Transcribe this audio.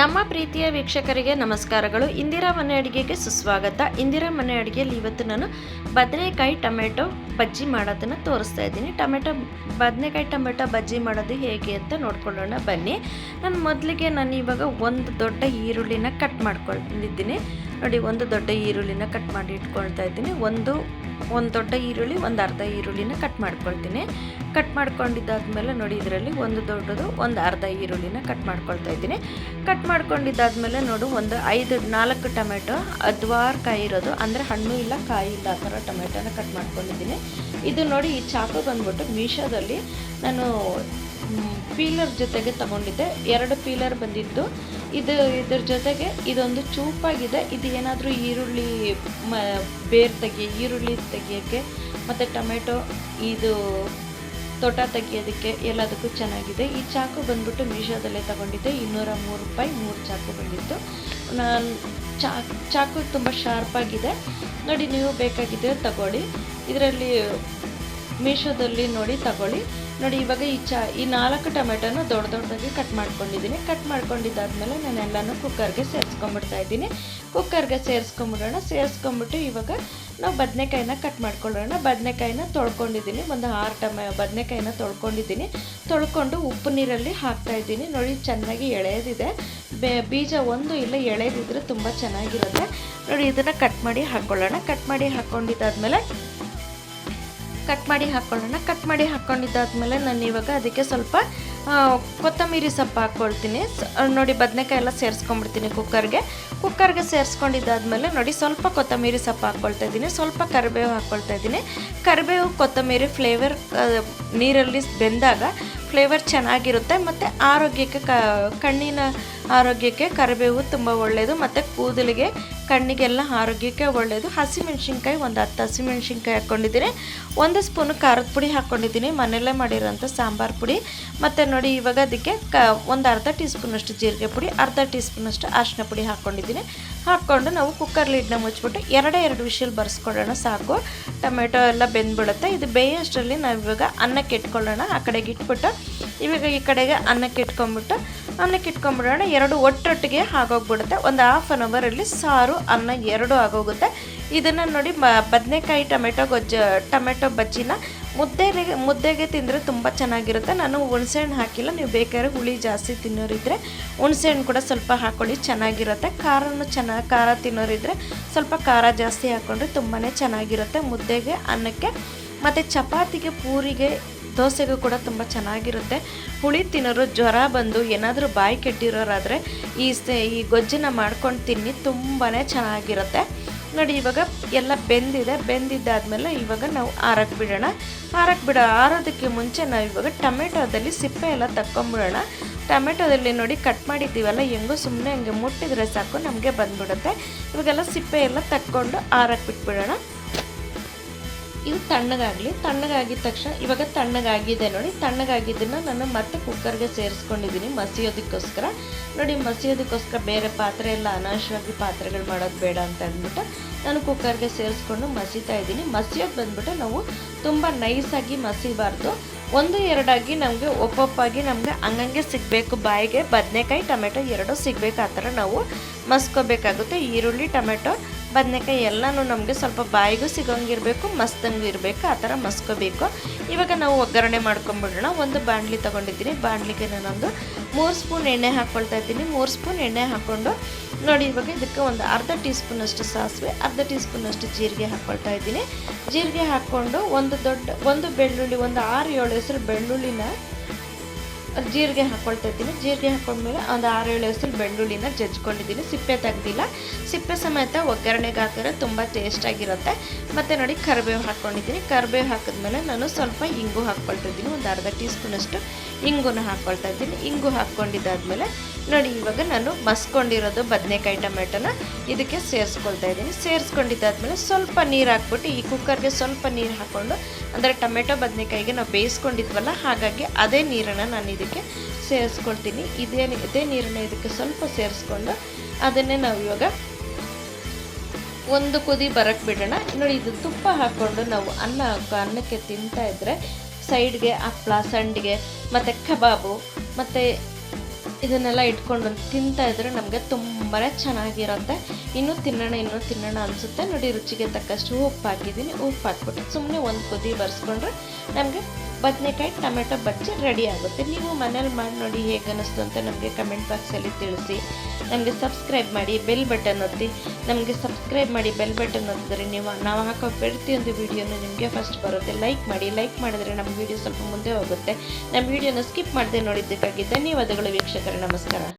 ನಮ್ಮ ಪ್ರೀತಿಯ ವೀಕ್ಷಕರಿಗೆ ನಮಸ್ಕಾರಗಳು. ಇಂದಿರಾ ಮನೆ ಅಡುಗೆಗೆ ಸುಸ್ವಾಗತ. ಇಂದಿರಾ ಮನೆ ಅಡುಗೆಯಲ್ಲಿ ಇವತ್ತು ನಾನು ಬದನೆಕಾಯಿ ಟೊಮೆಟೊ ಬಜ್ಜಿ ಮಾಡೋದನ್ನು ತೋರಿಸ್ತಾ ಇದ್ದೀನಿ. ಟೊಮೆಟೊ, ಬದನೆಕಾಯಿ ಟೊಮೆಟೊ ಬಜ್ಜಿ ಮಾಡೋದು ಹೇಗೆ ಅಂತ ನೋಡ್ಕೊಳ್ಳೋಣ ಬನ್ನಿ. ನಾನು ಮೊದಲಿಗೆ ನಾನು ಇವಾಗ ಒಂದು ದೊಡ್ಡ ಈರುಳ್ಳಿನ ಕಟ್ ಮಾಡ್ಕೊಂಡಿದ್ದೀನಿ. ನೋಡಿ, ಒಂದು ದೊಡ್ಡ ಈರುಳ್ಳಿನ ಕಟ್ ಮಾಡಿ ಇಟ್ಕೊಳ್ತಾ ಇದ್ದೀನಿ. ಒಂದು ಒಂದು ದೊಡ್ಡ ಈರುಳ್ಳಿ, ಒಂದು ಅರ್ಧ ಈರುಳ್ಳಿನ ಕಟ್ ಮಾಡ್ಕೊಳ್ತೀನಿ. ಕಟ್ ಮಾಡ್ಕೊಂಡಿದ್ದಾದ್ಮೇಲೆ ನೋಡಿ, ಇದರಲ್ಲಿ ಒಂದು ದೊಡ್ಡದು, ಒಂದು ಅರ್ಧ ಈರುಳ್ಳಿನ ಕಟ್ ಮಾಡ್ಕೊಳ್ತಾ ಇದ್ದೀನಿ. ಕಟ್ ಮಾಡ್ಕೊಂಡಿದ್ದಾದ್ಮೇಲೆ ನೋಡು, ಒಂದು ಐದು, ನಾಲ್ಕು ಟೊಮೆಟೊ ಹದ್ವಾರು ಕಾಯಿ ಇರೋದು, ಅಂದರೆ ಹಣ್ಣು ಇಲ್ಲ, ಕಾಯಿ ಇಲ್ಲ, ಆ ಥರ ಟೊಮೆಟೊನ ಕಟ್ ಮಾಡ್ಕೊಂಡಿದ್ದೀನಿ. ಇದು ನೋಡಿ, ಈ ಚಾಕು ಬಂದ್ಬಿಟ್ಟು ಮೀಶೋದಲ್ಲಿ ನಾನು ಪೀಲರ್ ಜೊತೆಗೆ ತಗೊಂಡಿದ್ದೆ. ಎರಡು ಪೀಲರ್ ಬಂದಿದ್ದು. ಇದು ಇದ್ರ ಜೊತೆಗೆ ಇದೊಂದು ಚೂಪಾಗಿದೆ. ಇದು ಏನಾದರೂ ಈರುಳ್ಳಿ ಮ, ಬೇರು ತೆಗಿ, ಈರುಳ್ಳಿ ತೆಗಿಯೋಕ್ಕೆ ಮತ್ತು ಟೊಮೆಟೊ, ಇದು ತೋಟ ತೆಗಿಯೋದಕ್ಕೆ ಎಲ್ಲದಕ್ಕೂ ಚೆನ್ನಾಗಿದೆ. ಈ ಚಾಕು ಬಂದ್ಬಿಟ್ಟು ಮೀಶೋದಲ್ಲೇ ತಗೊಂಡಿದ್ದೆ. ಇನ್ನೂರ ಮೂರು ರೂಪಾಯಿ ಮೂರು ಚಾಕು ಬಂದಿತ್ತು. ನಾನು ಚಾ ಚಾಕು ತುಂಬ ಶಾರ್ಪಾಗಿದೆ ನೋಡಿ, ನೀವು ಬೇಕಾಗಿದ್ದರೆ ತಗೊಳ್ಳಿ. ಇದರಲ್ಲಿ ಮೀಶೋದಲ್ಲಿ ನೋಡಿ ತಗೊಳ್ಳಿ. ನೋಡಿ, ಇವಾಗ ಈ ಚಾ, ಈ ನಾಲ್ಕು ಟೊಮೆಟೊನ ದೊಡ್ಡ ದೊಡ್ಡದಾಗಿ ಕಟ್ ಮಾಡ್ಕೊಂಡಿದ್ದೀನಿ. ಕಟ್ ಮಾಡ್ಕೊಂಡಿದ್ದಾದ್ಮೇಲೆ ನಾನು ಎಲ್ಲನೂ ಕುಕ್ಕರ್ಗೆ ಸೇರಿಸ್ಕೊಂಬಿಡ್ತಾ ಇದ್ದೀನಿ. ಕುಕ್ಕರ್ಗೆ ಸೇರಿಸ್ಕೊಂಬಿಡೋಣ. ಸೇರಿಸ್ಕೊಂಬಿಟ್ಟು ಇವಾಗ ನಾವು ಬದನೆಕಾಯಿನ ಕಟ್ ಮಾಡ್ಕೊಳ್ಳೋಣ. ಬದನೆಕಾಯಿನ ತೊಳ್ಕೊಂಡಿದ್ದೀನಿ. ಒಂದು ಆರು ಟಮ, ಬದನೆಕಾಯಿನ ತೊಳ್ಕೊಂಡಿದ್ದೀನಿ. ತೊಳ್ಕೊಂಡು ಉಪ್ಪು ನೀರಲ್ಲಿ ಹಾಕ್ತಾ ಇದ್ದೀನಿ. ನೋಡಿ, ಚೆನ್ನಾಗಿ ಎಳೆದಿದೆ. ಬೇ, ಬೀಜ ಒಂದು ಇಲ್ಲ ಎಳೆದಿದ್ರೆ ತುಂಬ ಚೆನ್ನಾಗಿರುತ್ತೆ. ನೋಡಿ, ಇದನ್ನು ಕಟ್ ಮಾಡಿ ಹಾಕ್ಕೊಳ್ಳೋಣ. ಕಟ್ ಮಾಡಿ ಹಾಕ್ಕೊಂಡಿದ್ದಾದ್ಮೇಲೆ ಕಟ್ ಮಾಡಿ ಹಾಕ್ಕೊಳ್ಳೋಣ ಕಟ್ ಮಾಡಿ ಹಾಕ್ಕೊಂಡಿದ್ದಾದ್ಮೇಲೆ ನಾನು ಇವಾಗ ಅದಕ್ಕೆ ಸ್ವಲ್ಪ ಕೊತ್ತಂಬರಿ ಸೊಪ್ಪು ಹಾಕ್ಕೊಳ್ತೀನಿ. ನೋಡಿ ಬದನೆಕಾಯಿ ಎಲ್ಲ ಸೇರಿಸ್ಕೊಂಡ್ಬಿಡ್ತೀನಿ ಕುಕ್ಕರ್ಗೆ. ಕುಕ್ಕರ್ಗೆ ಸೇರಿಸ್ಕೊಂಡಿದ್ದಾದ್ಮೇಲೆ ನೋಡಿ ಸ್ವಲ್ಪ ಕೊತ್ತಂಬರಿ ಸೊಪ್ಪು ಹಾಕ್ಕೊಳ್ತಾ ಇದ್ದೀನಿ. ಸ್ವಲ್ಪ ಕರಿಬೇವು ಹಾಕ್ಕೊಳ್ತಾ ಇದ್ದೀನಿ. ಕರಿಬೇವು, ಕೊತ್ತಂಬರಿ ಫ್ಲೇವರ್ ನೀರಲ್ಲಿ ಬೆಂದಾಗ ಫ್ಲೇವರ್ ಚೆನ್ನಾಗಿರುತ್ತೆ. ಮತ್ತು ಆರೋಗ್ಯಕ್ಕೆ ಕಣ್ಣಿನ ಆರೋಗ್ಯಕ್ಕೆ ಕರಿಬೇವು ತುಂಬ ಒಳ್ಳೆಯದು ಮತ್ತು ಕೂದಲಿಗೆ, ಕಣ್ಣಿಗೆಲ್ಲ ಆರೋಗ್ಯಕ್ಕೆ ಒಳ್ಳೆಯದು ಹಸಿಮೆಣ್ಸಿನ್ಕಾಯಿ, ಒಂದು ಹತ್ತು ಹಸಿಮೆಣ್ಸಿನ್ಕಾಯಿ ಹಾಕ್ಕೊಂಡಿದ್ದೀನಿ. ಒಂದು ಸ್ಪೂನು ಖಾರದ ಪುಡಿ ಹಾಕ್ಕೊಂಡಿದ್ದೀನಿ. ಮನೆಯಲ್ಲೇ ಮಾಡಿರೋಂಥ ಸಾಂಬಾರು ಪುಡಿ. ಮತ್ತು ನೋಡಿ, ಇವಾಗ ಅದಕ್ಕೆ ಕ, ಒಂದು ಅರ್ಧ ಟೀ ಸ್ಪೂನಷ್ಟು ಜೀರಿಗೆ ಪುಡಿ, ಅರ್ಧ ಟೀ ಸ್ಪೂನಷ್ಟು ಪುಡಿ ಹಾಕ್ಕೊಂಡಿದ್ದೀನಿ. ಹಾಕ್ಕೊಂಡು ನಾವು ಕುಕ್ಕರ್ ಲೀಡ್ನ ಮುಚ್ಚಿಬಿಟ್ಟು ಎರಡೇ ಎರಡು ವಿಷಲ್ ಬರ್ಸ್ಕೊಳ್ಳೋಣ ಸಾಕು. ಟೊಮೆಟೊ ಎಲ್ಲ ಬೆಂದ್ಬಿಡುತ್ತೆ. ಇದು ಬೇಯೋಷ್ಟರಲ್ಲಿ ನಾವು ಇವಾಗ ಅನ್ನಕ್ಕೆ ಇಟ್ಕೊಳ್ಳೋಣ. ಆ ಕಡೆಗೆ ಇಟ್ಬಿಟ್ಟು, ಇವಾಗ ಈ ಕಡೆಗೆ ಅನ್ನಕ್ಕೆ ಇಟ್ಕೊಂಬಿಟ್ಟು ಅನ್ನಕ್ಕೆ ಇಟ್ಕೊಂಡ್ಬಿಡೋಣ ಎರಡು ಒಟ್ಟೊಟ್ಟಿಗೆ ಆಗೋಗ್ಬಿಡುತ್ತೆ. ಒಂದು ಹಾಫ್ ಆನ್ ಅವರಲ್ಲಿ ಸಾರು, ಅನ್ನ ಎರಡು ಆಗೋಗುತ್ತೆ. ಇದನ್ನು ನೋಡಿ ಬದನೆಕಾಯಿ ಟೊಮೆಟೊ ಗೊಜ್ಜ, ಟೊಮೆಟೊ ಬಜ್ಜಿನ ಮುದ್ದೆಗೆ ಮುದ್ದೆಗೆ ತಿಂದರೆ ತುಂಬ ಚೆನ್ನಾಗಿರುತ್ತೆ. ನಾನು ಹುಣಸೆಹಣ್ಣು ಹಾಕಿಲ್ಲ. ನೀವು ಬೇಕಾದ್ರೆ ಹುಳಿ ಜಾಸ್ತಿ ತಿನ್ನೋರಿದ್ದರೆ ಹುಣಸೆಹಣ್ಣು ಕೂಡ ಸ್ವಲ್ಪ ಹಾಕ್ಕೊಳ್ಳಿ ಚೆನ್ನಾಗಿರುತ್ತೆ. ಖಾರನೂ ಚೆನ್ನಾಗಿ ಖಾರ ತಿನ್ನೋರಿದ್ದರೆ ಸ್ವಲ್ಪ ಖಾರ ಜಾಸ್ತಿ ಹಾಕ್ಕೊಂಡ್ರೆ ತುಂಬಾ ಚೆನ್ನಾಗಿರುತ್ತೆ ಮುದ್ದೆಗೆ, ಅನ್ನಕ್ಕೆ. ಮತ್ತು ಚಪಾತಿಗೆ, ಪೂರಿಗೆ ದೋಸೆಗೂ ಕೂಡ ತುಂಬ ಚೆನ್ನಾಗಿರುತ್ತೆ. ಹುಳಿ ತಿನ್ನೋರು ಜ್ವರ ಬಂದು ಏನಾದರೂ ಬಾಯಿ ಕೆಟ್ಟಿರೋರಾದರೆ ಈ ಈ ಗೊಜ್ಜನ್ನ ಮಾಡ್ಕೊಂಡು ತಿನ್ನಿ ತುಂಬಾ ಚೆನ್ನಾಗಿರುತ್ತೆ. ನೋಡಿ, ಇವಾಗ ಎಲ್ಲ ಬೆಂದಿದೆ. ಬೆಂದಿದ್ದಾದಮೇಲೆ ಇವಾಗ ನಾವು ಆರಕ್ಕೆ ಬಿಡೋಣ. ಆರಕ್ಕೆ ಬಿಡೋ, ಆರೋದಕ್ಕೆ ಮುಂಚೆ ನಾವು ಇವಾಗ ಟೊಮೆಟೊದಲ್ಲಿ ಸಿಪ್ಪೆ ಎಲ್ಲ ತಕ್ಕೊಂಬಿಡೋಣ. ಟೊಮೆಟೊದಲ್ಲಿ ನೋಡಿ ಕಟ್ ಮಾಡಿದ್ದೀವಲ್ಲ, ಹೆಂಗೋ ಸುಮ್ಮನೆ ಹಂಗೆ ಮುಟ್ಟಿದ್ರೆ ಸಾಕು, ನಮಗೆ ಬಂದ್ಬಿಡುತ್ತೆ. ಇವಾಗೆಲ್ಲ ಸಿಪ್ಪೆ ಎಲ್ಲ ತಕ್ಕೊಂಡು ಆರಕ್ಕೆ ಬಿಟ್ಬಿಡೋಣ. ಇದು ತಣ್ಣಗಾಗಲಿ, ತಣ್ಣಗಾಗಿದ ತಕ್ಷಣ, ಇವಾಗ ತಣ್ಣಗಾಗಿದೆ ನೋಡಿ, ತಣ್ಣಗಾಗಿದ್ದನ್ನು ನಾನು ಮತ್ತೆ ಕುಕ್ಕರ್ಗೆ ಸೇರಿಸ್ಕೊಂಡಿದ್ದೀನಿ ಮಸಿಯೋದಕ್ಕೋಸ್ಕರ. ನೋಡಿ, ಮಸಿಯೋದಕ್ಕೋಸ್ಕರ ಬೇರೆ ಪಾತ್ರೆ ಎಲ್ಲ ಅನಾವಶ್ಯವಾಗಿ ಪಾತ್ರೆಗಳು ಮಾಡೋದು ಬೇಡ ಅಂತ ಅಂದ್ಬಿಟ್ಟು ನಾನು ಕುಕ್ಕರ್ಗೆ ಸೇರಿಸ್ಕೊಂಡು ಮಸೀತಾ ಇದ್ದೀನಿ. ಮಸಿಯೋದು ಬಂದ್ಬಿಟ್ಟು ನಾವು ತುಂಬ ನೈಸಾಗಿ ಮಸಿಬಾರ್ದು. ಒಂದು, ಎರಡಾಗಿ ನಮಗೆ ಒಪ್ಪೊಪ್ಪಾಗಿ ನಮಗೆ ಹಂಗಂಗೆ ಸಿಗಬೇಕು. ಬಾಯಿಗೆ ಬದನೆಕಾಯಿ, ಟೊಮೆಟೊ ಎರಡೂ ಸಿಗಬೇಕು. ಆ ಥರ ನಾವು ಮಸ್ಕೋಬೇಕಾಗುತ್ತೆ. ಈರುಳ್ಳಿ, ಟೊಮೆಟೊ ಬದನೆಕಾಯಿ ಎಲ್ಲನೂ ನಮಗೆ ಸ್ವಲ್ಪ ಬಾಯಿಗೂ ಸಿಗೋಂಗಿರಬೇಕು, ಮಸ್ತಂಗೂ ಇರಬೇಕು, ಆ ಥರ ಮಸ್ಕೋಬೇಕು. ಇವಾಗ ನಾವು ಒಗ್ಗರಣೆ ಮಾಡ್ಕೊಂಬಿಡೋಣ. ಒಂದು ಬಾಣಲಿ ತೊಗೊಂಡಿದ್ದೀನಿ. ಬಾಣಲಿಗೆ ನಾನೊಂದು ಮೂರು ಸ್ಪೂನ್ ಎಣ್ಣೆ ಹಾಕ್ಕೊಳ್ತಾ ಇದ್ದೀನಿ. ಮೂರು ಸ್ಪೂನ್ ಎಣ್ಣೆ ಹಾಕ್ಕೊಂಡು ನೋಡಿ, ಇವಾಗ ಇದಕ್ಕೆ ಒಂದು ಅರ್ಧ ಟೀ ಸ್ಪೂನಷ್ಟು ಸಾಸಿವೆ, ಅರ್ಧ ಟೀ ಸ್ಪೂನಷ್ಟು ಜೀರಿಗೆ ಹಾಕ್ಕೊಳ್ತಾ ಇದ್ದೀನಿ. ಜೀರಿಗೆ ಹಾಕ್ಕೊಂಡು ಒಂದು ದೊಡ್ಡ, ಒಂದು ಬೆಳ್ಳುಳ್ಳಿ, ಒಂದು ಆರು ಏಳು ಹೆಸರು ಬೆಳ್ಳುಳ್ಳಿನ ಜೀರಿಗೆ ಹಾಕ್ಕೊಳ್ತಾ ಇದ್ದೀನಿ ಜೀರಿಗೆ ಹಾಕೊಂಡ್ಮೇಲೆ ಒಂದು ಆರು ಏಳು ಹೆಸರು ಬೆಳ್ಳುಳ್ಳಿನ ಜಜ್ಕೊಂಡಿದ್ದೀನಿ. ಸಿಪ್ಪೆ ತೆಗ್ದಿಲ್ಲ. ಸಿಪ್ಪೆ ಸಮೇತ ಒಗ್ಗರಣೆಗೆ ಹಾಕಿದ್ರೆ ತುಂಬ ಟೇಸ್ಟಾಗಿರುತ್ತೆ ಮತ್ತು ನೋಡಿ ಕರಿಬೇವು ಹಾಕ್ಕೊಂಡಿದ್ದೀನಿ ಕರಿಬೇವು ಹಾಕಿದ್ಮೇಲೆ ನಾನು ಸ್ವಲ್ಪ ಇಂಗು ಹಾಕ್ಕೊಳ್ತಾ ಇದ್ದೀನಿ. ಒಂದು ಅರ್ಧ ಟೀ ಸ್ಪೂನಷ್ಟು ಇಂಗುನ ಹಾಕ್ಕೊಳ್ತಾ ಇದ್ದೀನಿ. ಇಂಗು ಹಾಕ್ಕೊಂಡಿದ್ದಾದ್ಮೇಲೆ ನೋಡಿ, ಇವಾಗ ನಾನು ಮಸ್ಕೊಂಡಿರೋದು ಬದನೆಕಾಯಿ ಟೊಮೆಟೊನ ಇದಕ್ಕೆ ಸೇರಿಸ್ಕೊಳ್ತಾ ಇದ್ದೀನಿ. ಸೇರಿಸ್ಕೊಂಡಿದ್ದಾದ್ಮೇಲೆ ಸ್ವಲ್ಪ ನೀರು ಹಾಕ್ಬಿಟ್ಟು, ಈ ಕುಕ್ಕರ್ಗೆ ಸ್ವಲ್ಪ ನೀರು ಹಾಕ್ಕೊಂಡು, ಅಂದರೆ ಟೊಮೆಟೊ ಬದನೆಕಾಯಿಗೆ ನಾವು ಬೇಯಿಸ್ಕೊಂಡಿದ್ವಲ್ಲ, ಹಾಗಾಗಿ ಅದೇ ನೀರನ್ನು ನಾನು ಇದಕ್ಕೆ ಸೇರಿಸ್ಕೊಳ್ತೀನಿ. ಇದೇ ಇದೇ ನೀರನ್ನು ಇದಕ್ಕೆ ಸ್ವಲ್ಪ ಸೇರಿಸ್ಕೊಂಡು, ಅದನ್ನೇ ನಾವು ಇವಾಗ ಒಂದು ಕುದಿ ಬರಕ್ಕೆ ಬಿಡೋಣ. ನೋಡಿ, ಇದು ತುಪ್ಪ ಹಾಕ್ಕೊಂಡು ನಾವು ಅನ್ನ ಅನ್ನಕ್ಕೆ ತಿಂತಾ ಇದ್ದರೆ ಸೈಡ್ಗೆ ಹಪ್ಪಳ ಸಂಡಿಗೆ, ಮತ್ತು ಕಬಾಬು, ಮತ್ತು ಇದನ್ನೆಲ್ಲ ಇಟ್ಕೊಂಡು ತಿಂತಾ ಇದ್ರೆ ನಮಗೆ ತುಂಬಾ ಚೆನ್ನಾಗಿರುತ್ತೆ. ಇನ್ನೂ ತಿನ್ನೋಣ ಇನ್ನೂ ತಿನ್ನೋಣ ಅನಿಸುತ್ತೆ. ನೋಡಿ, ರುಚಿಗೆ ತಕ್ಕಷ್ಟು ಉಪ್ಪು ಹಾಕಿದ್ದೀನಿ ಉಪ್ಪು ಹಾಕ್ಬಿಟ್ಟು ಸುಮ್ಮನೆ ಒಂದು ಕುದಿ ಬರ್ಸ್ಕೊಂಡ್ರೆ ನಮಗೆ ಬದನೆಕಾಯಿ ಟೊಮೆಟೊ ಬಜ್ಜಿ ರೆಡಿ ಆಗುತ್ತೆ. ನೀವು ಮನೇಲಿ ಮಾಡಿ ನೋಡಿ ಹೇಗೆ ಅನ್ನಿಸ್ತು ಅಂತ ನಮಗೆ ಕಮೆಂಟ್ ಬಾಕ್ಸಲ್ಲಿ ತಿಳಿಸಿ. ನಮಗೆ ಸಬ್ಸ್ಕ್ರೈಬ್ ಮಾಡಿ ಬೆಲ್ ಬಟನ್ ಒತ್ತಿ. ನಮಗೆ ಸಬ್ಸ್ಕ್ರೈಬ್ ಮಾಡಿ ಬೆಲ್ ಬಟನ್ ಒತ್ತಿದ್ರೆ ನೀವು, ನಾವು ಹಾಕೋ ಪ್ರತಿಯೊಂದು ವೀಡಿಯೋನು ನಿಮಗೆ ಫಸ್ಟ್ ಬರುತ್ತೆ. ಲೈಕ್ ಮಾಡಿ ಲೈಕ್ ಮಾಡಿದ್ರೆ ನಮ್ಮ ವೀಡಿಯೋ ಸ್ವಲ್ಪ ಮುಂದೆ ಹೋಗುತ್ತೆ. ನಮ್ಮ ವೀಡಿಯೋನ ಸ್ಕಿಪ್ ಮಾಡದೆ ನೋಡಿದ್ದಕ್ಕಾಗಿ ಧನ್ಯವಾದಗಳು ವೀಕ್ಷಕರೇ, ನಮಸ್ಕಾರ.